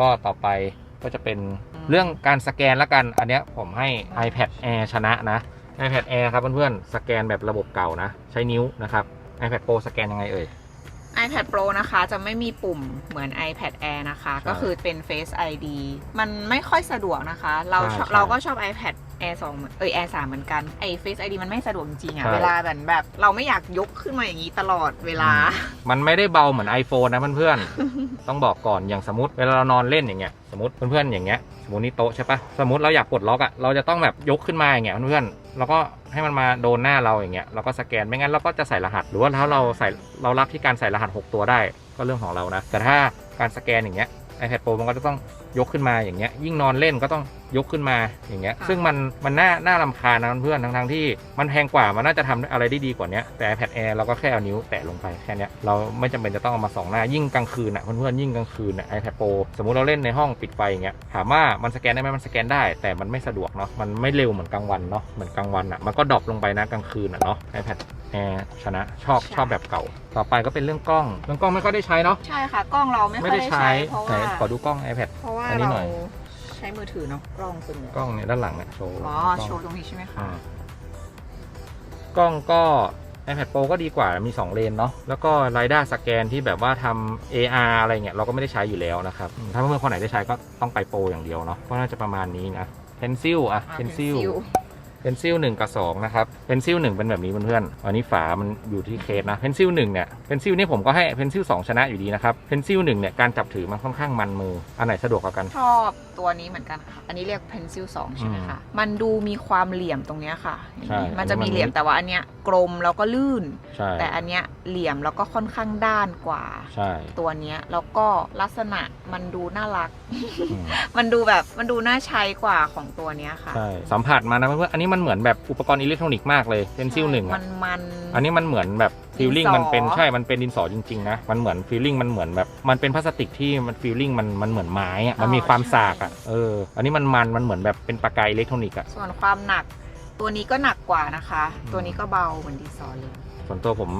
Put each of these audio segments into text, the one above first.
ก็ต่อไปก็จะเป็นเรื่องการสแกนละกัน อันเนี้ยผมให้ iPad Air ชนะนะ iPad Air ครับเพื่อนๆ สแกนแบบระบบเก่านะ ใช้นิ้วนะครับ iPad Pro สแกนยังไงเอ่ย iPad Pro นะคะจะไม่มีปุ่มเหมือน iPad Air นะคะใช่ก็คือเป็น Face ID มันไม่ค่อยสะดวกนะคะ เราชอบใช่ เราก็ชอบ iPad Air 2เอย Air 3เหมือนกันไอ้ Face ID มันไม่สะดวกจริงๆอะใช่ เวลาแบบแบบ เราไม่อยากยกขึ้นมาอย่างนี้ตลอดเวลา มันไม่ได้เบาเหมือน iPhone นะเพื่อนๆ ต้องบอกก่อนอย่างสมมติเวลาเรานอนเล่นอย่างเงี้ยสมมติเพื่อนๆอย่างเงี้ยสมมตินี่โต๊ะใช่ปะสมมติเราอยากปลดล็อกอะ่ะเราจะต้องแบบยกขึ้นมาอย่างเงี้ยเพื่อนๆแล้วก็ให้มันมาโดนหน้าเราอย่างเงี้ยเราก็สแกนไม่งั้นเราก็จะใส่รหัส หรือว่าถ้าเราใส่เรารับที่การใส่รหัส 6 ตัวได้ ก็เรื่องของเรานะแต่ถ้าการสแกนอย่างเงี้ย iPad Pro มันก็จะต้องยกขึ้นมาอย่างเงี้ยยิ่งนอนเล่นก็ต้องยกขึ้นมาอย่างเงี้ย ค่ะ ซึ่งมันมันน่าน่ารำคาญนะเพื่อนๆทั้งๆที่มันแพงกว่ามันน่าจะทำอะไรได้ดีกว่าเนี้ยแต่ iPad Air เราก็แค่เอานิ้วแตะลงไปแค่เนี้ยเราไม่จำเป็นจะต้องเอามาส่องหน้ายิ่งกลางคืนอะเพื่อนๆยิ่งกลางคืนอะ iPad Pro สมมุติเราเล่นในห้องปิดไฟอย่างเงี้ยถามว่ามันสแกนได้ไหมมันสแกนได้ แต่มันไม่สะดวกเนาะมันไม่เร็วเหมือนกลางวันเนาะเหมือนกลางวันอะมันก็ดรอปลงไปนะกลางคืนอะเนาะ iPad Air ชนะชอบใช่ชอบแบบเก่า ต่อไปก็เป็นเรื่องกล้องเรื่องกล้องไม่ค่อยได้ใช้เนาะใช่ค่ะ กล้องเราไม่ค่ไม่อยได้ได้ใช้ใช้เพราะไหนว่าขอดูกล้อง iPad เพราะว่าอันนี้หน่เราอย ใช้มือถือเนาะกล้องส่วนใหญ่กล้องเนี่ยด้านหลังเนี่ยโชว์อ๋อกล้องโชว์ตรงนี้ใช่ไหมคะ อ่ากล้องก็ iPad Pro ก็ดีกว่ามี 2 เลนเนาะแล้วก็ LiDAR สแกนที่แบบว่าทำ AR อะไรเงี้ยเราก็ไม่ได้ใช้อยู่แล้วนะครับอืมถ้าเพื่อนๆคนไหนได้ใช้ก็ต้องไปโปรอย่างเดียวเนาะก็น่าจะประมาณนี้นะ Pencil อะอ่า Pencil Pencil เพนซิลหนึ่งกับสองนะครับเพนซิลหนึ่งเป็นแบบนี้เพื่อนๆอันนี้ฝามันอยู่ที่เคสนะเพนซิลหนึ่งเนี่ยเพนซิลนี่ผมก็ให้เพนซิลสองชนะอยู่ดีนะครับเพนซิลหนึ่งเนี่ยการจับถือมันค่อนข้างมันมือ อันไหนสะดวกกว่ากัน ชอบตัวนี้เหมือนกันค่ะ อันนี้เรียก pencil 2ใช่ไหมคะ มันดูมีความเหลี่ยมตรงเนี้ยค่ะ ใช่มันจะอันนี้มันมีเหลี่ยมแต่ว่าอันเนี้ยกลมแล้วก็ลื่น ใช่ แต่อันเนี้ยเหลี่ยมแล้วก็ค่อนข้างด้านกว่า ใช่ ตัวเนี้ยแล้วก็ลักษณะมันดูน่ารักอืมมันดูแบบมันดูน่าใช้กว่าของตัวเนี้ยค่ะ ใช่ สัมผัสมานะเพื่อนๆอันนี้มันเหมือนแบบอุปกรณ์อิเล็กทรอนิกส์มากเลยเพนซิลหนึ่งมัอะนมันอันนี้มันเหมือนแบบฟีลลิ่งดินสอ มันเป็นใช่มันเป็นดินสอจริงๆนะมันเหมือนฟีลลิ่งมันเหมือนแบบมันเป็นพลาสติกที่มันฟีลลิ่งมันมันเหมือนไม้อะมันมีความสากอะเอออันนี้มันมันมันเหมือนแบบเป็นปากกาอิเล็กทรอนิกส์อะส่วนความหนัก ตัวนี้ก็หนักกว่านะคะ อืม ตัวนี้ก็เบาเหมือนดีซอเลย ส่วนตัวผม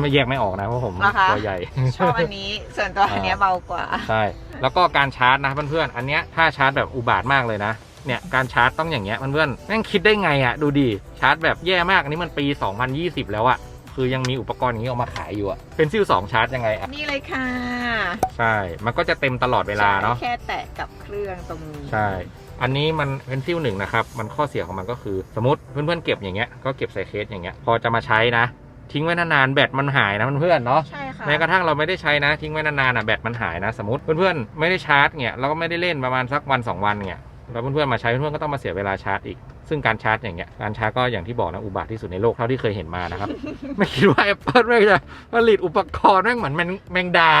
ไม่แยกไม่ออกนะเพราะผมเหรอคะ ตัวใหญ่ ชอบอันนี้ ส่วนตัวอันเนี้ยเบากว่า ใช่ แล้วก็การชาร์จนะเพื่อนๆ อันเนี้ยถ้าชาร์จแบบอุบาทมากเลยนะ เนี่ยการชาร์จต้องอย่างเงี้ยเพื่อนๆแม่งคิดได้ไงอะ่ะดูดิชาร์จแบบแย่มากอันนี้มันปี 2020 แล้วอะ่ะคือยังมีอุปกรณ์อย่างนี้ออกมาขายอยู่อะ่ะเป็นซิล2ชาร์จยังไงอะนี่เลยค่ะ ใช่ มันก็จะเต็มตลอดเวลาเนาะใช่แค่แตะกับเครื่องตรงนี้ใช่อันนี้มันเป็นซิลหนึ่งนะครับ มันข้อเสียของมันก็คือ สมมติเพื่อนๆเก็บอย่างเงี้ย ก็เก็บใส่เคสอย่างเงี้ย พอจะมาใช้นะ ทิ้งไว้นานๆแบตมันหายนะเพื่อนๆเนาะ ใช่ค่ะ แม้กระทั่งเราไม่ได้ใช้นะ ทิ้งไว้นานๆอะแบตมันหายนะ สมมติเพื่อนๆไม่ได้ชาร์จเนี่ยเราก็ไม่ได้เล่นประมาณสักวันสองวันเนี่ย แล้วเพื่อนๆมาใช้เพื่อนๆก็ต้องมาเสียเวลาชาร์จอีก ซึ่งการชาร์จอย่างเงี้ยการชาร์จก็อย่างที่บอกนะอุบาทที่สุดในโลกเท่าที่เคยเห็นมานะครับ ไม่คิดว่า Apple ไม่งจะผลิตอุปกรณ์แม่งเหมือนแมงแมงดา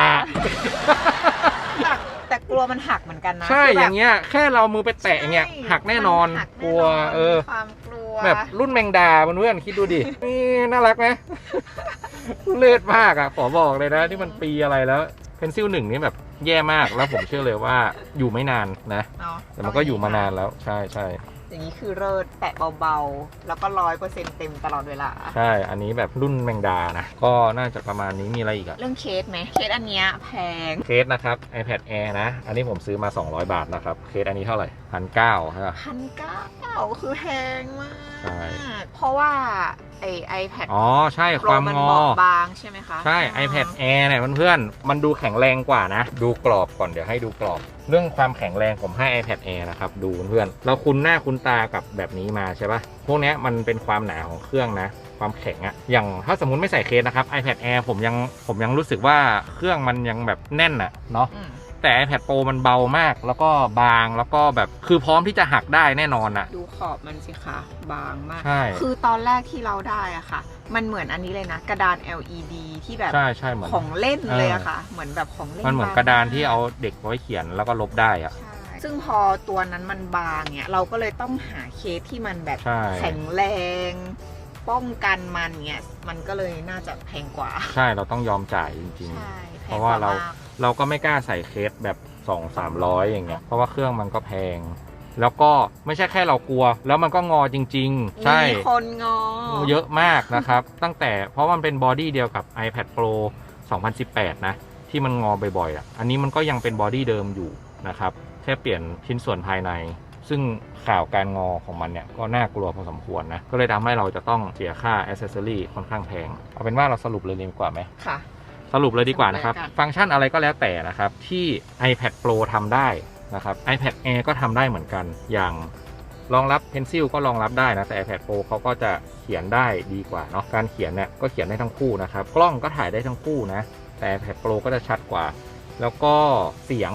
หักแต่กลัวมันหักเหมือนกันนะใช่คือย่างเงี้ยแค่เรามือไปแตะอย่างเงี้ยใช่หักแน่นอนมัหักลัวแน่นนเออมีความกลัวแบบรุ่นแมงดาเพื่อนๆคิดดูดินี่น่ารักไหมทุเลศมากอะขอบอกเลยนะนี่มันปีอะไรแล้ว เพนซิลหนึ่งนี่แบบแย่มากแล้วผมเชื่อเลยว่าอยู่ไม่นานนะ เนาะแต่มันก็อยู่มานานแล้วใช่ใช่อย่างนี้คือเลิศแตะเบาๆ แล้วก็ร้อยเปอร์เซ็นต์เต็มตลอดเวลา ใช่ อันนี้แบบรุ่นแมงดานะ ก็น่าจะประมาณนี้มีอะไรอีกอะเรื่องเคสไหมเคสอันเนี้ยแพง เคสนะครับ iPad Air นะ อันนี้ผมซื้อมา 200 บาทนะครับ เคสอันนี้เท่าไหร่พันเก้าใช่ปะพันเก้าคือแพงมากใช่ เพราะว่าไอไอแพดอ๋อ ใช่ความมันงอบอบบางใช่ไหมคะใช่ iPad Air เนี่ยเพื่อนๆ มันดูแข็งแรงกว่านะ ดูกรอบก่อนเดี๋ยวให้ดูกรอบ เรื่องความแข็งแรงผมให้ iPad Air นะครับ ดูเพื่อนๆเราคุ้นหน้าคุ้นตากับแบบนี้มาใช่ปะพวกเนี้ยมันเป็นความหนาของเครื่องนะ ความแข็งอะอย่างถ้าสมมุติไม่ใส่เคสนะครับ iPad Air ผมยังผมยังรู้สึกว่าเครื่องมันยังแบบแน่นอะเนาะ อืม แต่ iPad Pro มันเบามาก แล้วก็บางแล้วก็แบบคือพร้อมที่จะหักได้แน่นอนอะ ดูขอบมันสิคะบางมาก ใช่ คือตอนแรกที่เราได้อะค่ะ มันเหมือนอันนี้เลยนะ กระดาน LED ที่แบบใช่ใช่เหมือน ของเล่นเลยเอออะค่ะ เหมือนแบบของเล่นมันเหมือนบงกระดานที่เอาเด็กไว้เขียนแล้วก็ลบได้อะ ใช่ซึ่งพอตัวนั้นมันบางเนี่ยเราก็เลยต้องหาเคสที่มันแบบใช่ แข็งแรง ป้องกันมันเนี่ยมันก็เลยน่าจะแพงกว่า ใช่เราต้องยอมจ่ายจริง ใช่ๆแพเพงราะกว่าว่าเรามาก เราก็ไม่กล้าใส่เคสแบบสองสามร้อยอย่างเงี้ยเพราะว่าเครื่องมันก็แพง แล้วก็ไม่ใช่แค่เรากลัว แล้วมันก็งอจริง ๆ ใช่มีคนงอ เยอะมากนะครับ ตั้งแต่เพราะมันเป็นบอดี้เดียวกับ iPad Pro 2018 นะ ที่มันงอบ่อยๆอะอันนี้มันก็ยังเป็นบอดี้เดิมอยู่นะครับแค่เปลี่ยนชิ้นส่วนภายใน ซึ่งข่าวการงอของมันเนี่ยก็น่ากลัวพอสมควรนะ ก็เลยทำให้เราจะต้องเสียค่าอ c เซสซอรี่ค่อนข้างแพง เอาเป็นว่าเราสรุปเลยดีกว่าไหมค่ะ สรุปเลยดีกว่านะครับสรุปเลยกันฟังก์ชันอะไรก็แล้วแต่นะครับ ที่ iPad Pro ทำได้นะครับ iPad Air ก็ทำได้เหมือนกัน อย่างรองรับ Pencil ก็รองรับได้นะ แต่ iPad Pro เขาก็จะเขียนได้ดีกว่าเนาะ การเขียนเนี่ยก็เขียนได้ทั้งคู่นะครับ กล้องก็ถ่ายได้ทั้งคู่นะ แต่ iPad Pro ก็จะชัดกว่า แล้วก็เสียง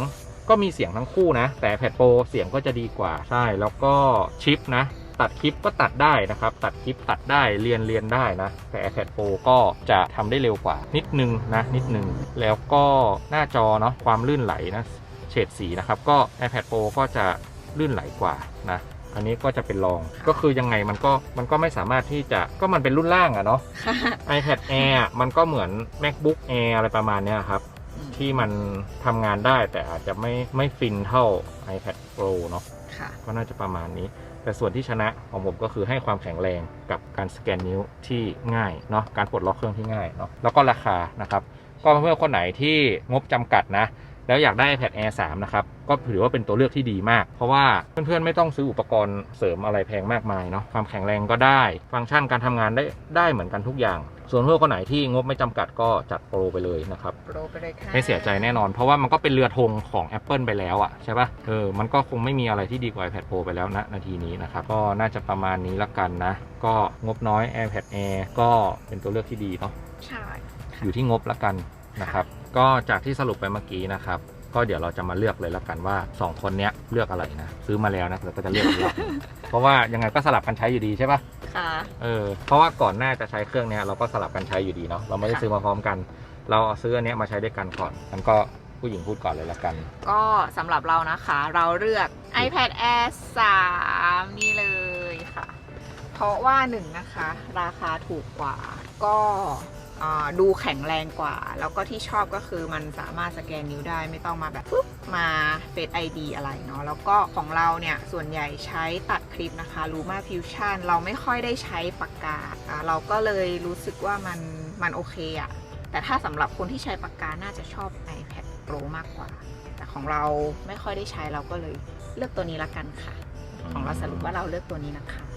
ก็มีเสียงทั้งคู่นะ แต่ iPad Pro เสียงก็จะดีกว่า ใช่ แล้วก็ชิปนะ ตัดคลิปก็ตัดได้นะครับ ตัดคลิปตัดได้เรียนเรียนได้นะ แต่ iPad Pro ก็จะทำได้เร็วกว่า นิดนึงนะนิดนึง แล้วก็หน้าจอเนาะความลื่นไหลนะเฉดสีนะครับ ก็ iPad Pro ก็จะลื่นไหลกว่านะอันนี้ก็จะเป็นรองก็คือยังไงมันก็มันก็ไม่สามารถที่จะก็มันเป็นรุ่นล่างอะเนาะ iPad Air อะมันก็เหมือน MacBook Air อะไรประมาณเนี้ยครับ ที่มันทำงานได้แต่อาจจะไม่ไม่ฟินเท่า iPad Pro เนาะค่ะก็น่าจะประมาณนี้ แต่ส่วนที่ชนะของผมก็คือให้ความแข็งแรงกับการสแกนนิ้วที่ง่ายเนาะการปลดล็อกเครื่องที่ง่ายเนาะแล้วก็ราคานะครับก็เพื่อคนไหนที่งบจำกัดนะ แล้วอยากได้ iPad Air 3 นะครับ ก็ถือว่าเป็นตัวเลือกที่ดีมาก เพราะว่าเพื่อนๆ ไม่ต้องซื้ออุปกรณ์เสริมอะไรแพงมากมายเนาะความแข็งแรงก็ได้ ฟังก์ชันการทำงานได้ได้เหมือนกันทุกอย่าง ส่วนเพื่อนคนไหนที่งบไม่จำกัดก็จัดโปรไปเลยนะครับโปรไปเลยค่ะไม่เสียใจแน่นอน เพราะว่ามันก็เป็นเรือธงของ Apple ไปแล้วอะใช่ปะ่ะเออมันก็คงไม่มีอะไรที่ดีกว่า iPad Pro ไปแล้วนะนาทีนี้นะครับก็น่าจะประมาณนี้ละกันนะ ก็งบน้อย iPad Air ก็เป็นตัวเลือกที่ดีเนาะใช่ค่ะอยู่ที่งบละกันนะครับ ก็จากที่สรุปไปเมื่อกี้นะครับ ก็เดี๋ยวเราจะมาเลือกเลยละกันว่า 2 คนเนี้ยเลือกอะไรนะ ซื้อมาแล้วนะเราก็จะเลือกอีกรอบหนึ่งเพราะว่ายังไงก็สลับกันใช้อยู่ดีใช่ปะ ค่ะ เออเพราะว่าก่อนหน้าจะใช้เครื่องเนี้ยเราก็สลับกันใช้อยู่ดีเนาะเราไม่ได้ซื้อมาพร้อมกัน เราเอาซื้ออันเนี้ยมาใช้ด้วยกันก่อนมันก็ผู้หญิงพูดก่อนเลยละกัน ก็สำหรับเรานะคะ เราเลือก iPad Air 3 นี่เลยค่ะ เพราะว่าหนึ่งนะคะ ราคาถูกกว่า ก็อ่า ดูแข็งแรงกว่า แล้วก็ที่ชอบก็คือมันสามารถสแกนนิ้วได้ไม่ต้องมาแบบปุ๊บมาเฟ e ID อะไรเนาะแล้วก็ของเราเนี่ยส่วนใหญ่ใช้ตัดคลิปนะคะ Luma Fusion เราไม่ค่อยได้ใช้ปากกาเราก็เลยรู้สึกว่ามันมันโอเคอะแต่ถ้าสำหรับคนที่ใช้ปากกาน่าจะชอบ iPad Pro มากกว่า แต่ของเราไม่ค่อยได้ใช้เราก็เลยเลือกตัวนี้ละกันค่ะ ของเราสรุปว่าเราเลือกตัวนี้นะคะ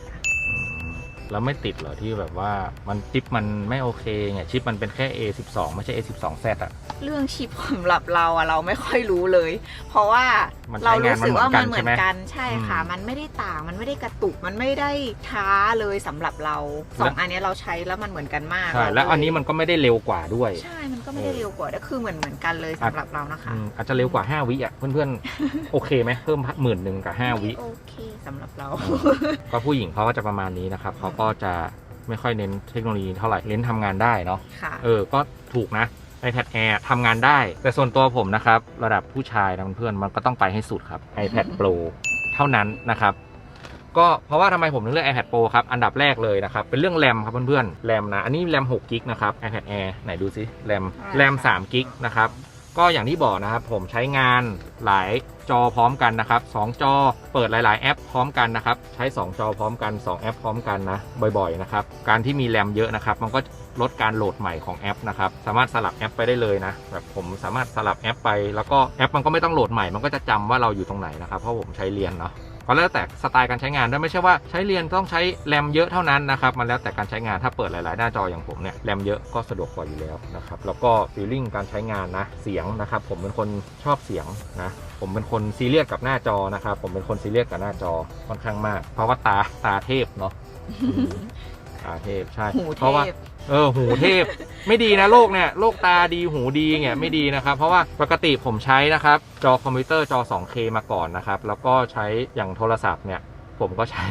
แล้วไม่ติดเหรอที่แบบว่ามันชิปมันไม่โอเคไงชิปมันเป็นแค่ A12 ไม่ใช่ A12Z อะ เรื่องชิปสำหรับเราอะเราไม่ค่อยรู้เลย เพราะว่ามันใช้เรารู้สึกว่ามันงานมันเหเหมืมืออนนกักันนใช่ค่ะอืมมันไม่ได้ต่างมันไม่ได้กระตุกมันไม่ได้ช้าเลยสำหรับเราสองอันเนี้ยเราใช้แล้วมันเหมือนกันมากใช่เราก็แล้วอันนี้เยมันก็ไม่ได้เร็วกว่าด้วย ใช่มันก็ไม่ได้เร็วกว่าก็คือเหมือนเหมือนกันเลยสำหรับเรานะคะอืมอาจจะเร็วกว่า 5 วิอะเพื่อนๆโอเคไหมเพิ่มหมื่นหนึ่งกับ 5 วิโอเคสำหรับเรา ก็ผู้หญิงเขาก็จะประมาณนี้นะครับเขาก็จะไม่ค่อยเน้นเทคโนโลยีเท่าไหร่เน้นทำงานได้เนาะค่ะ เออ ก็ถูกนะ iPad Air ทำงานได้ แต่ส่วนตัวผมนะครับ ระดับผู้ชายนะเพื่อนๆมันก็ต้องไปให้สุดครับ iPad Pro เท่านั้นนะครับ ก็เพราะว่าทำไมผมถึงเลือก iPad Pro ครับ อันดับแรกเลยนะครับ เป็นเรื่องแรมครับเพื่อนๆแรมนะ อันนี้แรม6กิกนะครับ iPad Air ไหนดูซิแรมแรม3กิกนะครับ ก็อย่างที่บอกนะครับผมใช้งานหลายจอพร้อมกันนะครับ2จอเปิดหลาย ๆ แอปพร้อมกันนะครับ ใช้ 2 จอพร้อมกัน 2 แอปพร้อมกันนะบ่อย ๆ นะครับ การที่มีแรมเยอะนะครับ มันก็ลดการโหลดใหม่ของแอปนะครับ สามารถสลับแอปไปได้เลยนะแบบผมสามารถสลับแอปไป แล้วก็แอปมันก็ไม่ต้องโหลดใหม่ มันก็จะจำว่าเราอยู่ตรงไหนนะครับ เพราะผมใช้เรียนเนาะ ก็แล้วแต่สไตล์การใช้งานด้วยไม่ใช่ว่าใช้เรียนต้องใช้แรมเยอะเท่านั้นนะครับมันแล้วแต่การใช้งานถ้าเปิดหลายๆ หน้าจออย่างผมเนี่ยแรมเยอะก็สะดวกกว่าอยู่แล้วนะครับแล้วก็ฟีลลิ่งการใช้งานนะเสียงนะครับผมเป็นคนชอบเสียงนะผมเป็นคนซีเรียสกับหน้าจอนะครับผมเป็นคนซีเรียสกับหน้าจอค่อนข้างมาก เพราะว่าตาตาเทพเนาะตาเทพใช่หูเพเทราะว่าพ เออหูเทพ ไม่ดีนะโลกเนี่ยโลกตาดีหูดีเนี่ยไม่ดีนะครับ เพราะว่าปกติผมใช้นะครับ จอคอมพิวเตอร์จอ 2K มาก่อนนะครับ แล้วก็ใช้อย่างโทรศัพท์เนี่ย ผมก็ใช้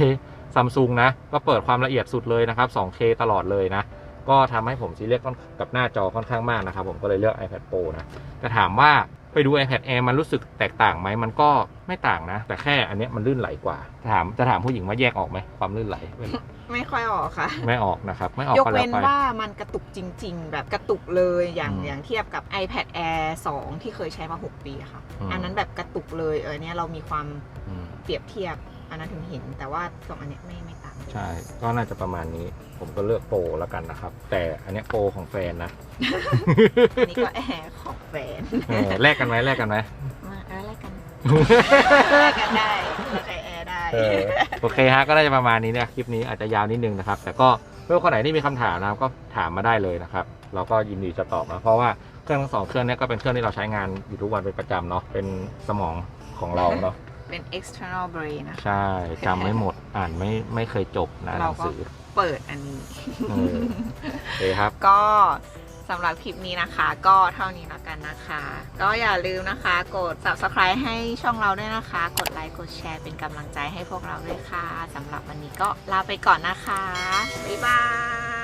ซัมซุงนะก็เปิดความละเอียดสุดเลยนะครับ 2K ตลอดเลยนะ ก็ทำให้ผมซีเรียสกับหน้าจอค่อนข้างมากนะครับ ผมก็เลยเลือก iPad Pro นะแต่ถามว่า ไปดู iPad Air มันรู้สึกแตกต่างไหมมันก็ไม่ต่างนะ แต่แค่อันเนี้ยมันลื่นไหลกว่า ถามจะถามผู้หญิงว่าแยกออกไหมความลื่นไหล ไม่ค่อยออกค่ะ ไม่ออกนะครับ ไม่ออกยกก็แล้วเว้นไป ว่ามันกระตุกจริง ๆ แบบกระตุกเลยอย่างอืมอย่างเทียบกับ iPad Air 2 ที่เคยใช้มา 6 ปีอะค่ะ อืม อันนั้นแบบกระตุกเลยเออเนี้ยเรามีความอืม เปรียบเทียบ อันนั้นถึงเห็น แต่ว่าสองอันเนี้ยไม่ไม่ต่างใช่ ก็น่าจะประมาณนี้ ผมก็เลือกโปรแล้วกันนะครับ แต่อันเนี้ยโปรของแฟนนะอันนี้ก็แอร์ของแฟนเออแลกกันไหมแลกกันไหม มาอะไรกันแอร์กันได้เราใช้แอร์ได้เออโอเคฮะก็น่าจะประมาณนี้เนี่ยคลิปนี้อาจจะยาวนิดนึงนะครับ แต่ก็เพื่อนคนไหนที่มีคำถามนะครับก็ถามมาได้เลยนะครับ เราก็ยินดีจะตอบนะเพราะว่าเครื่องทั้งสองเครื่องเนี้ก็เป็นเครื่องที่เราใช้งานอยู่ทุกวันเป็นประจำเนาะเป็นสมองของเราเนาะ เป็น external brain นะคะ ใช่จำไม่หมดอ่านไม่ไม่เคยจบนะหเรานังก็สือเปิดอันนี้เออโอเคครับ ก็สำหรับคลิปนี้นะคะ ก็เท่านี้แล้วกันนะคะ ก็อย่าลืมนะคะ กด subscribe ให้ช่องเราด้วยนะคะ กดไลค์กดแชร์เป็นกำลังใจให้พวกเราด้วยค่ะสำหรับวันนี้ก็ลาไปก่อนนะคะ บ๊ายบาย